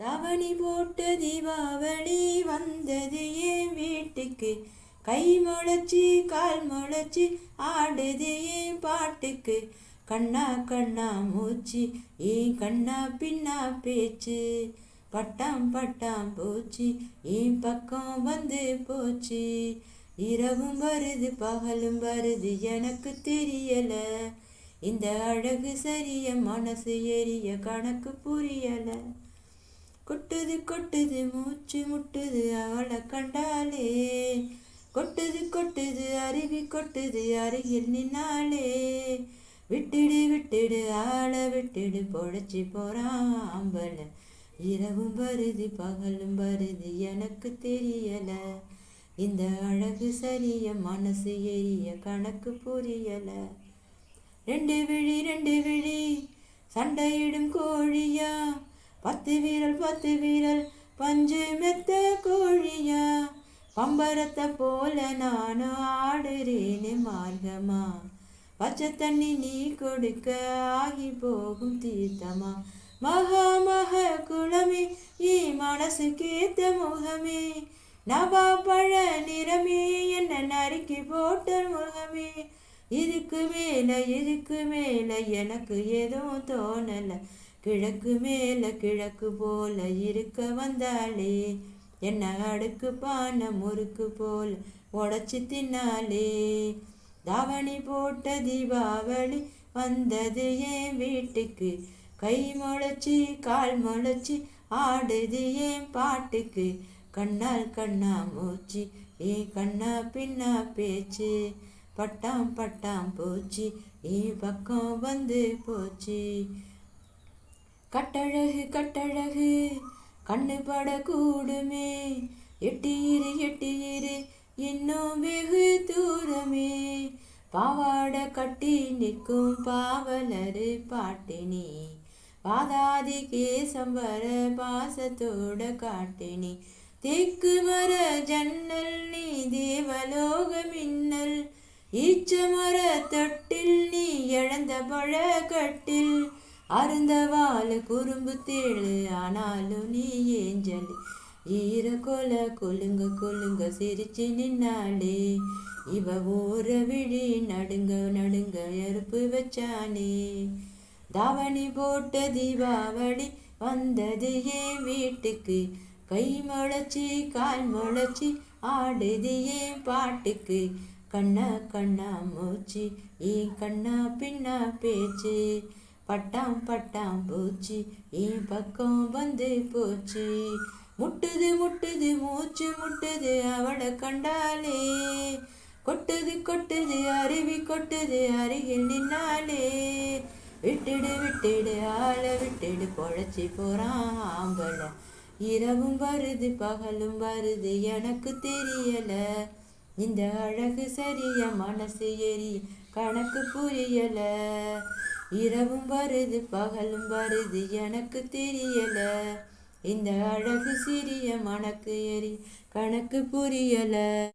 தவணி போட்ட தீபாவளி வந்தது என் வீட்டுக்கு. கை முளைச்சி கால் முளைச்சி ஆடுது என் பாட்டுக்கு. கண்ணா கண்ணா மூச்சு ஏன் கண்ணா பின்னா பேச்சு. பட்டாம் பட்டாம் போச்சு என் பக்கம் வந்து போச்சு. இரவும் வருது பகலும் வருது எனக்கு தெரியல. இந்த அழகு சரிய மனசு எரிய கணக்கு புரியலை. கொட்டுது கொட்டுது மூச்சு முட்டுது அவளை கண்டாலே. கொட்டுது கொட்டுது அருவி கொட்டுது அருகில் நின்னாலே. விட்டுடு விட்டுடு ஆளை விட்டுடு பொழைச்சி போறான் ஆம்பளை இரவும் வருது பகலும் வருது எனக்கு தெரியல. இந்த அழகு சரிய மனசு எரிய கணக்கு புரியல. ரெண்டு விழி ரெண்டு விழி சண்டையிடும் கோழியா? பத்து வீரல் பத்து வீரல் பஞ்சு மெத்த கோழியா? பம்பரத்தை போல நானும் ஆடுறேனே மார்க்கமா பச்சை தண்ணி நீ கொடுக்க ஆகி போகும் தீர்த்தமா மகா மக குளமே ஈ மனசு கேத்த முகமே. நபா பழ நிறமே என்ன நறுக்கி போட்ட முகமே. இதுக்கு மேல இதுக்கு மேல எனக்கு எதுவும் தோணலை. கிழக்கு மேல கிழக்கு போல இருக்க வந்தாளே என்ன அடுக்கு பான முறுக்கு போல் உடச்சி தின்னாலே தாவணி போட்ட தீபாவளி வந்தது ஏன் வீட்டுக்கு கை முளைச்சி கால் முளைச்சி ஆடுது ஏன் பாட்டுக்கு. கண்ணால் கண்ணா மூச்சு ஏன் கண்ணா பின்னா பேச்சு. பட்டாம் பட்டாம் போச்சு என் பக்கம் வந்து போச்சு. கட்டழகு கட்டழகு. கண்ணு பட கூடுமே எட்டியிரு எட்டியிரு இன்னும் வெகு தூரமே. பாவாட கட்டி நிற்கும் பாவலரு பாட்டினி. பாதாதி கேசம்பர பாசத்தோட காட்டினி. தேக்கு மர ஜன்னல் நீ தேவலோக மின்னல். ஈச்ச மர தொட்டில் நீ இழந்த பழ கட்டில் அருந்தவாள் குறும்பு தேழு ஆனாலும் நீ ஏஞ்சல். ஈர கொல கொலுங்க கொலுங்க சிரிச்சு நின்னாளே. இவ ஓர விழி நடுங்க நடுங்க எருப்பு வச்சானே தாவணி போட்ட தீபாவளி வந்தது ஏன் வீட்டுக்கு. கை முளைச்சி கால் முளைச்சி ஆடுது ஏன் பாட்டுக்கு. கண்ணா கண்ணா மூச்சு ஏன் கண்ணா பின்னா பேச்சு. பட்டாம் பட்டாம் பூச்சி என் பக்கம் வந்து போச்சு. முட்டுது முட்டுது மூச்சு முட்டுது அவளை கண்டாலே. கொட்டுது கொட்டுது அருவி கொட்டுது அருகில் நின்னாலே. விட்டுடு விட்டுடு ஆளை விட்டுடு பொழைச்சி போறான் ஆம்பளை இரவும் வருது பகலும் வருது எனக்கு தெரியல. இந்த அழகு சரிய மனசு எரிய கணக்கு புரியலை. இரவும் வருது பகலும் வருது எனக்கு தெரியல. இந்த அழகு சிறிய மணக்கு எரி கணக்கு புரியல.